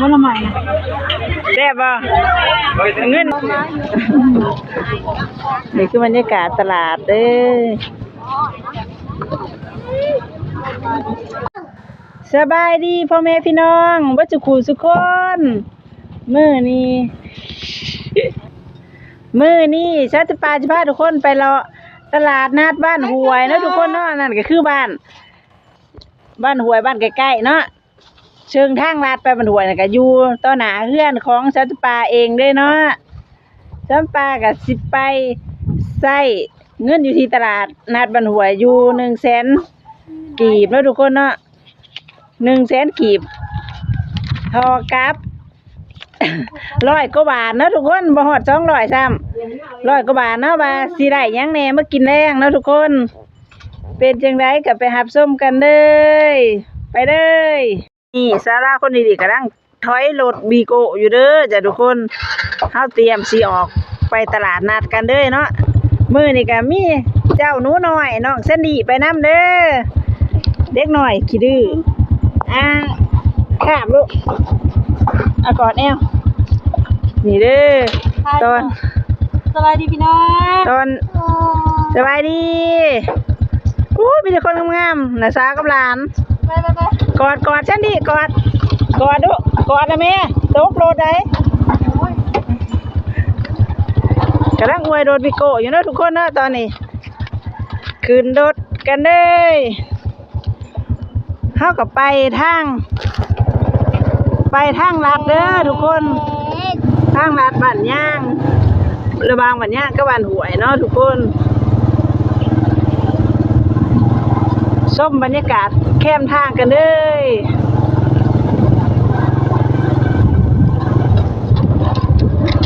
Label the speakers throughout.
Speaker 1: บ่ละใหม่
Speaker 2: แซ่บบ่เงินนี่คือบรรยากาศตลาดเด้อสบายดีพ่อแม่พี่น้องบ่จุกูสุกคนมื้อนี้มื้อนี้ชัตปาจะพาทุกคนไปเลาะตลาดนัดบ้านหวยเนาะทุกคนเนาะนั่นก็คือบ้าน บ้านหวยบ้านใกล้ๆเนาะ เชิงทางลาดไปบรรหวยน่ะก็อยู่ต่อหน้าเฮือนของสัตว์ป่าเองด้วยเนาะสัตว์ป่าก็สิไปใส่เงินอยู่ที่ตลาดนัดบรรหวยอยู่หนึ่งแสนกีบแล้วทุกคนเนาะหนึ่งแสนกีบทอกับร้อยกว่าบาทเนาะทุกคนบ่ฮอดสองร้อยซ้ำร้อยกว่าบาทเนาะว่าสิได้ยังแน่มากินแรงเนาะทุกคน เป็นจังไดก็ไปหับส้มกันเลย ไปเลย นี่ซาร่าคนดีๆกำลังถอยรถบีโกอยู่เด้อจ้ะทุกคนเฮาเตรียมสิออกไปตลาดนัดกันเด้อเนาะมื้อนี้ก็มีเจ้าหนูน้อยน้องแซนดี้ไปนํเด้อเด็กน้อยขี้ดื้ออ่าข้ามลูกเอากอดแอวนี่เด้อตอน
Speaker 1: สบายดีพี่น้อง
Speaker 2: ตอนสบายดีอู้มีแต่คนงามๆน่ะสาวกับหลาน
Speaker 1: ไปไปไป
Speaker 2: กอดกอดฉันดิกอดกอดดูกอดนะแม่ตกโลดได้กำลังอวยโดดบิโกอยู่เนอะทุกคนเนอะตอนนี้ขึ้นรถกันเลยเข้ากับไปทาง ไปทางลัดเด้อทุกคนทางลัดบ้านย่าง ระบางบ้านย่างก็บ้านหวยเนาะทุกคนส้มบรรยากาศ แคมทางกันเลย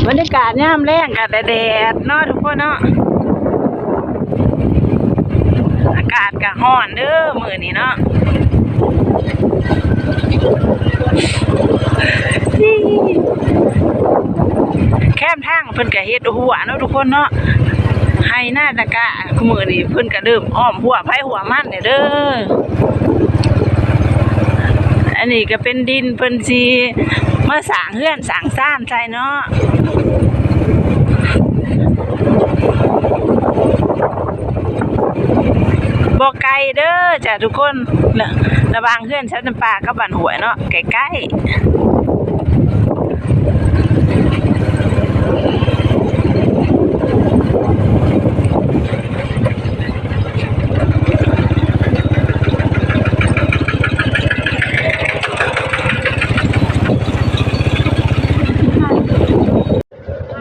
Speaker 2: บรรยากาศย่ามแรงกับแดดเนาะทุกคนเนาะอากาศก็ร้อนเด้อมือนี้เนาะแคมทางเพิ่นก็เฮ็ดหัวเนาะทุกคนเนาะให้หน้าตะกะคือมื้อนี้เพิ่นก็เริ่มอ้อมหัวไผหัวมันเนี่ยเด้อ อันนี้ก็เป็นดินเพิ่นสิมาสร้างเฮือนสางซ่านใช่เนาะบ่ไกลเด้อจ้ะทุกคนระระวางเฮือนชั้นป่ากับบ้านหวยเนาะใกล้ๆ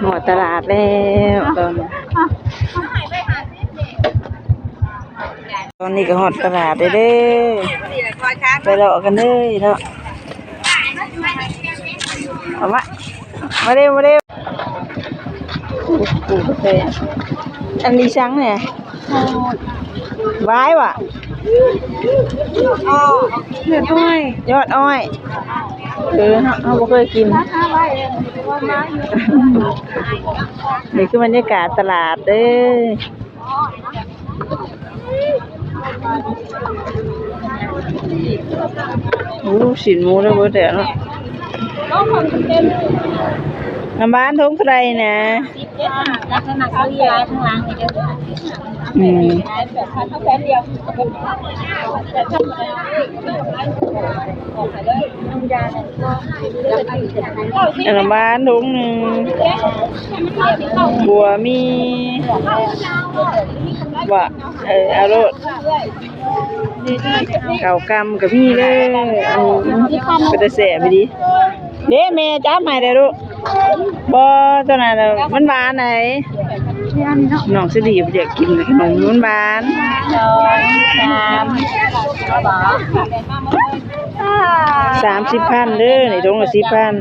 Speaker 2: หมดตลาดแล้วตอนนี้ตอ นี้ก็หอดตลาดได้เด้ไปเลาะกันเลยเนาะเอามามาเร็วมาเร็วโอ้โหกาแฟอันนี้ชังเนี่ยว้ายว่ะ
Speaker 1: เลือดอ้อย
Speaker 2: ยอดอ้อยเออเฮาเฮาบ่เคยกินนี่คือบรรยากาศตลาดเด้อ โอ้สินหมูแล้วเบิดแล้วเนาะ
Speaker 1: น้องคนเต็ม
Speaker 2: น้ำบ้านทงใครนะ
Speaker 1: สิบเอ็ดลักษณะเขาย้ายข้งหลังนี่เด้อ
Speaker 2: อะ
Speaker 1: ไรบอกไปเลยน้ำ
Speaker 2: บ้านทงหนึ่งบัวมีว่าเออเอาโลดเก่ากำกับพี่เลยอืมเป็นตาแสบไปดิเด้แม่จับให้ได้อลูกบ่ตัวนั้นมันหวานไหน น้องสิดีอยากกินขนมมันหวาน
Speaker 1: สองสามบาท
Speaker 2: สามสิบพันเด้อในถุงละสิบพัน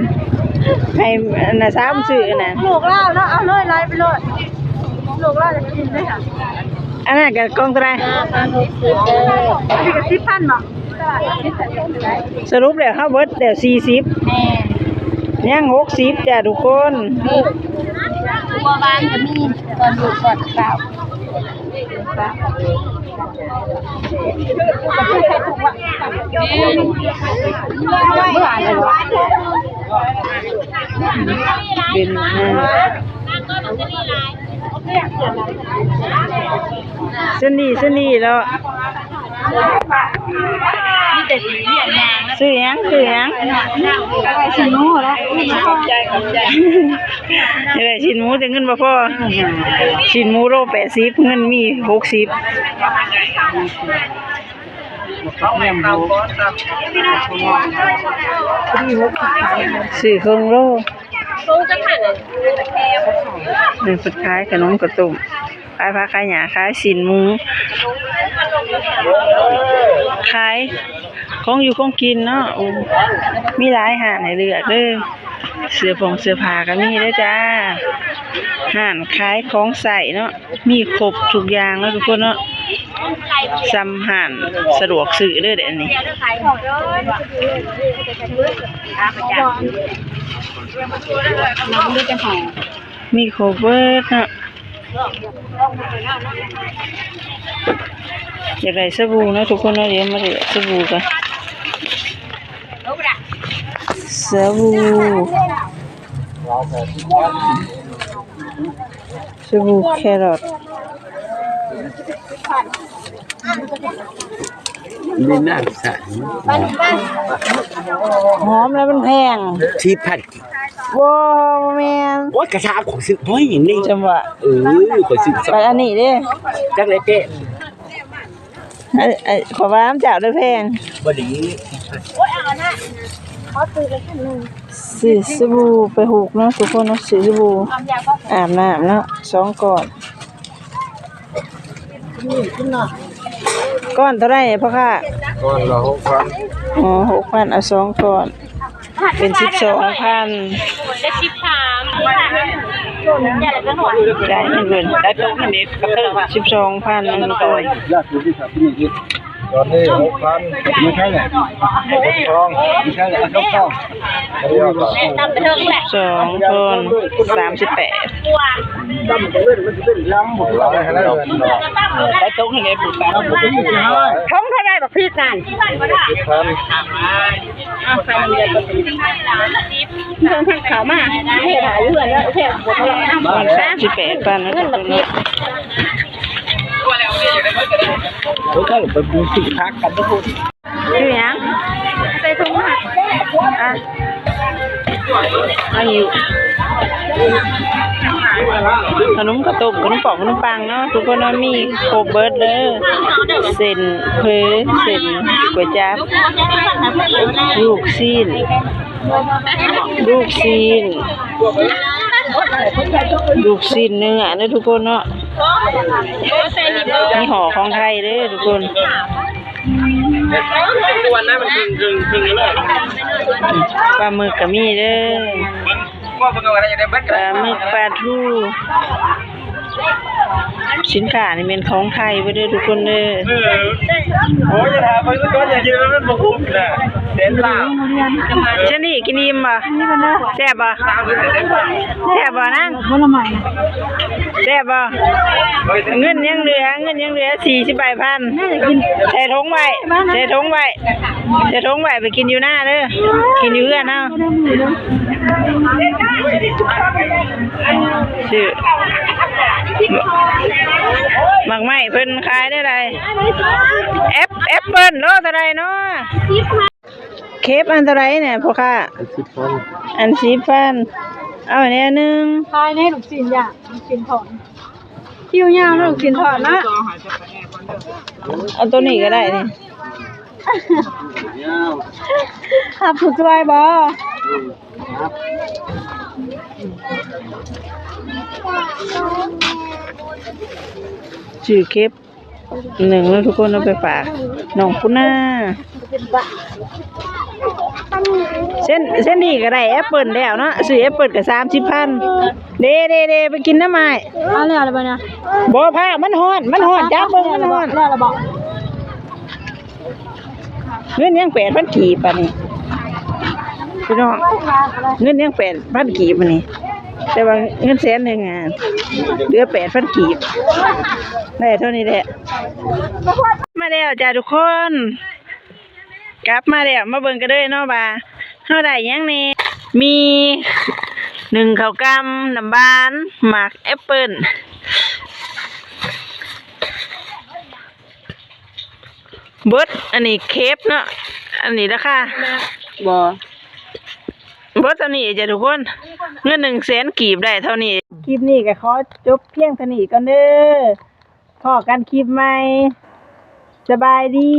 Speaker 2: ให้อันน่ะสามซื้ออันน่ะ
Speaker 1: ลูกเล่าเนาะเอาเลยไล่ไปเลยลูกเล่าจะกินไหมคะ
Speaker 2: อันนั้นก็กล่องเท่าไหร
Speaker 1: พันหกสิบเลยอันนี้ก็สิบพันเนาะ
Speaker 2: สรุปแล้วเฮาเบิดแล้วสี่สิบ
Speaker 1: แม่
Speaker 2: ยังหกสิบจ้ะทุกคน
Speaker 1: นี่ บัวบานก็มีตอนอยู่ก่อนเปล่าเมื่อไหร่เลยวะ
Speaker 2: เป็นห้าเส้นนี้เส้นนี้แล้ว
Speaker 1: นี่แต่สีเรียนนาง
Speaker 2: ซื้อหยังซื้อหยัง
Speaker 1: อะไรสีนู้แล้วขอบใจขอบใจ
Speaker 2: เดี๋ยวชิ้นหมูแต่เงินบ่พอชิ้นหมูโลแปดสิบเงินมีหกสิบซื้อเครื่องโล
Speaker 1: ตู้จะผ่านเลย
Speaker 2: หนึ่งสุดท้ายขนมกระตุ่มขายผักขายหญ้าขายสินหมูขาย ของอยู่ของกินเนาะมีหลายหาดให้เลือกเด้อเสื้อผงเสื้อผ้าก็มีเด้จ้าห้านขายของใส่เนาะ มีครบทุกอย่างแล้วทุกคนเนาะซ้ำห่านสะดวกซื้อเด้อเดี๋ยวนี้
Speaker 1: ขายของด้วยน้ำด้วยจะหอ
Speaker 2: รบเบิดเนะอยากได้สบู่เนาะทุกคนเนาะเดี๋ยวมาเลือกสบู่กัน
Speaker 1: ลูกละ
Speaker 2: สบู่สบู่แครอท
Speaker 3: นี่น่าสงสาร
Speaker 2: หอมแล้วมันแพง
Speaker 3: ที่พัด
Speaker 2: ว้าวแมน
Speaker 3: โอ้ยกระชาของซื้อน้อยอย่างนี้
Speaker 2: จังหวะ
Speaker 3: เออขอซื้อสัก
Speaker 2: ไปอันนี้เด้
Speaker 3: จักเลยเจ๊
Speaker 2: ไอ้ไอ้ขอว่าน้ำเจ้าด้วยแพง
Speaker 3: บดี
Speaker 2: ซื้อสบู่ไปหูกเนาะทุกคนเนาะซื้อสบู่อาบน้ำเนาะสองก่อนก้อนเท่าไหร่เนี่ยพ่อค่ะ
Speaker 3: ก้อนละหกพัน
Speaker 2: อ๋อหกพันเอาสองก่อน เป็นสิบสองพัน
Speaker 1: ได้ชิปถามอย่าเลยจะหนวด
Speaker 2: จ่ายเงินเดือน
Speaker 3: ได้ตรงนี้กระเตื้อ
Speaker 2: สิบสองพันมันก่อน
Speaker 3: ยากอยู่ที่สับที่นี่ ตอนนี้หกพันไม่ใช่เนี่ยหกทองไม่ใช่เนี่ยเอาทองเรียกว่า
Speaker 1: ตามไปเทิงแหละ
Speaker 2: สองคนสามสิบแปด
Speaker 3: ตั้มไปเล่นมันจะเป็นล้ำหมดเลยให้ได้เงินดอกได้ตรงนี้ปุ๊บปั๊บปุ๊บปั๊บ
Speaker 1: ท้องเท่าไรแบบพี่กัน
Speaker 3: พัน
Speaker 1: เทิงขาวมากเท่หายเพื่อนแล้วเท่หมดเลยน้ำหมด
Speaker 2: สามสิบแปดพันนะทุกคนเนาะ
Speaker 3: เขาเข้าไปดูสิพักกันทุกคน
Speaker 2: ชื่อหยัง
Speaker 1: ใส่ถุงหัก
Speaker 2: อะอันนี้ขนมกระตุกขนมปอกขนมปังเนาะทุกคนเนาะมีโครบเบิร์ดเด้อเส้นเพอเส้นก๋วยจั๊บลูกซีนลูกซีนลูกซีนเนื้อเด้อทุกคนเนาะ มีห่อของไทยเด้อทุกคน
Speaker 3: ตัวนั้นมันคึงคึงคึงเลย
Speaker 2: ปลาหมึกก็มีเด้อ
Speaker 3: ว่าเป็นอะไรจะได้เบิด
Speaker 2: ปลาหมึกปลาทู สินค้านี่เป็นของไทยเว้ยเด้อทุกคนเด้อ
Speaker 3: โอ้ยจะถามไปก็จะกินมันบ่คุ้มนะเด็ดล่า
Speaker 2: ฉันนี่กินอิ่มบ่แซ่บบ่แซ่บบ่นั่งแซ่บบ่เงินยังเหลือเงินยังเหลือสี่สิบใบพันใส่ถุงไว้ใส่ถุงไว้ใส่ถุงไว้ไปกินอยู่หน้าเด้อกินอยู่เพื่อนเอาชื่อ หมักไหม้เพิ่นขายได้ไรแอปแอปเปิ้ลโลเท่าไรเนาะเคปอันเท่าไรเนี่ยพ่อค่ะ
Speaker 3: สิบพัน
Speaker 2: อันสีฟันเอาอันนี้อันหนึง
Speaker 1: ทายในลูกชิ้นย่างลูกชิ้นถอนคิวยาวลูกชิ้นถอนนะ
Speaker 2: เอาตัวนี้ก็ได้นี่
Speaker 1: ขับถูกใจบ่
Speaker 2: ชื่อเคปหนึ่งแล้วทุกคนเอาไปฝากน้องคุณน่าเส้นเส้นนี้ก็ได้แอปเปิลแล้วเนาะซื้อแอปเปิลก็สามสิบพันเดเดเดไปกินน้ำไม้
Speaker 1: เอาแล้วอะไรบ้างเนี่ย
Speaker 2: บ่ผ้ามันฮ้อนมันฮ้อนจับเบิ่งมันฮ้อน
Speaker 1: แล้วอะไรบ้าง
Speaker 2: เงินยังแปดพันกีบปะนี่พี่น้องเงินยังแปดพันกีบปะนี่ แต่ว่าเงินแสนหนึ่งอะเหลือแปดพันกีบได้เท่านี้แหละ มาแล้วจ้าทุกคน กลับมาแล้วมาเบิ่งกันเลยเนาะว่าเฮาได้หยังแหนี่มีหนึ่งข้าวกำน้ำบานหมากแอปเปิ้ลเบิดอันนี้เคฟเนาะอันนี้ราคา
Speaker 1: บ่
Speaker 2: เบิดอันนี้จ้ะทุกคน เงินหนึ่งแสนกีบได้เท่านี้ คลิปนี้ก็ขอจบเพียงเท่านี้ก่อนเด้อพอกันคลิปใหม่สบายดี